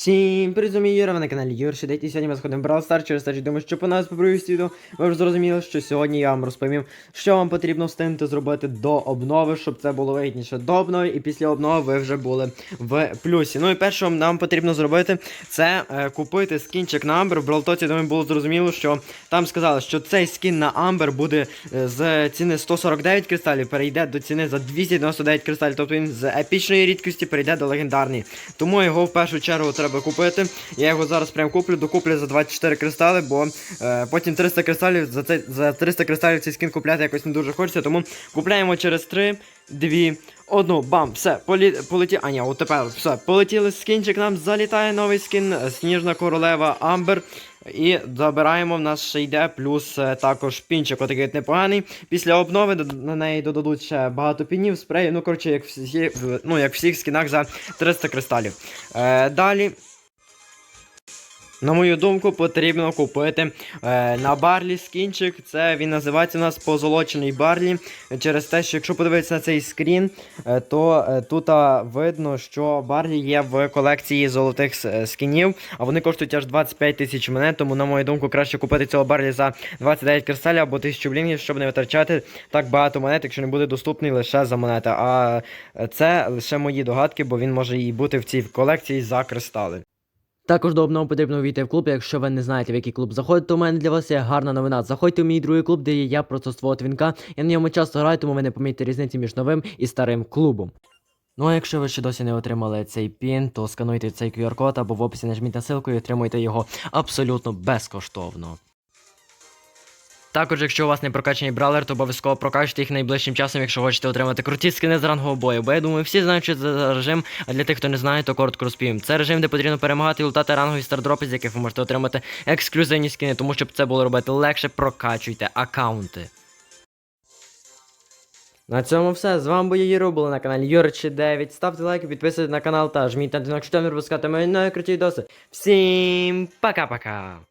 Всім з Юра, ви на каналі Юрші Дейт, і сьогодні ми заходимо в Brawl Stars через що думаю, що по нас попривісти відео. Ви вже зрозуміли, що сьогодні я вам розповім, що вам потрібно встигнути зробити до обнови, щоб це було вигідніше до обнови, і після обнови ви вже були в плюсі. Ну і перше, що нам потрібно зробити, це е, купити скінчик на Амбер. В Бралтоці думаю, було зрозуміло, що там сказали, що цей скін на Амбер буде е, з ціни 149 кристалів, перейде до ціни за 299 кристалів, тобто він з епічної рідкості перейде до легендарної. Тому його в першу чергу треба купити. Я його зараз прям куплю, докуплю за 24 кристали, бо е, потім 300 кристалів за цей за 300 кристалів цей скін купляти якось не дуже хочеться. Тому купляємо через 3, 2, одну, бам, все, полі... полеті. А ні, от тепер все, полетіли скінчик, нам залітає новий скін, е, Сніжна королева Амбер. І забираємо, в нас ще йде, плюс е, також пінчик, отакий от непоганий. Після обнови на неї додадуть ще багато пінів, спреїв, ну коротше, як всі, ну, як всіх скінах за 300 кристалів. Е, далі. На мою думку, потрібно купити е, на Барлі скінчик. Це він називається у нас позолочений Барлі. Через те, що якщо подивитися на цей скрін, е, то е, тут видно, що Барлі є в колекції золотих е, скінів, а вони коштують аж 25 тисяч монет. Тому, на мою думку, краще купити цього Барлі за 29 кристалів або 1000 блінгів, щоб не витрачати так багато монет, якщо не буде доступний лише за монети. А е, це лише мої догадки, бо він може і бути в цій колекції за кристали. Також до обнову потрібно увійти в клуб. Якщо ви не знаєте, в який клуб заходити, то у мене для вас є гарна новина. Заходьте в мій другий клуб, де є я просто свого твінка. Я на ньому часто граю, тому ви не помітите різниці між новим і старим клубом. Ну а якщо ви ще досі не отримали цей пін, то скануйте цей QR-код або в описі нажміть на ссылку і отримуйте його абсолютно безкоштовно. Також, якщо у вас не прокачаний бралер, то обов'язково прокачуйте їх найближчим часом, якщо хочете отримати круті скини з рангового бою. Бо я думаю, всі знають, що це за режим, а для тих, хто не знає, то коротко розповім. Це режим, де потрібно перемагати і лутати рангові стардропи, з яких ви можете отримати ексклюзивні скини, тому щоб це було робити легше, прокачуйте аккаунти. На цьому все. З вами був Юро, були на каналі Юрчі 9. Ставте лайки, підписуйтесь на канал та жміть на дзвінок, щоб не пропускати мої найкруті відоси. Всім пока-пока!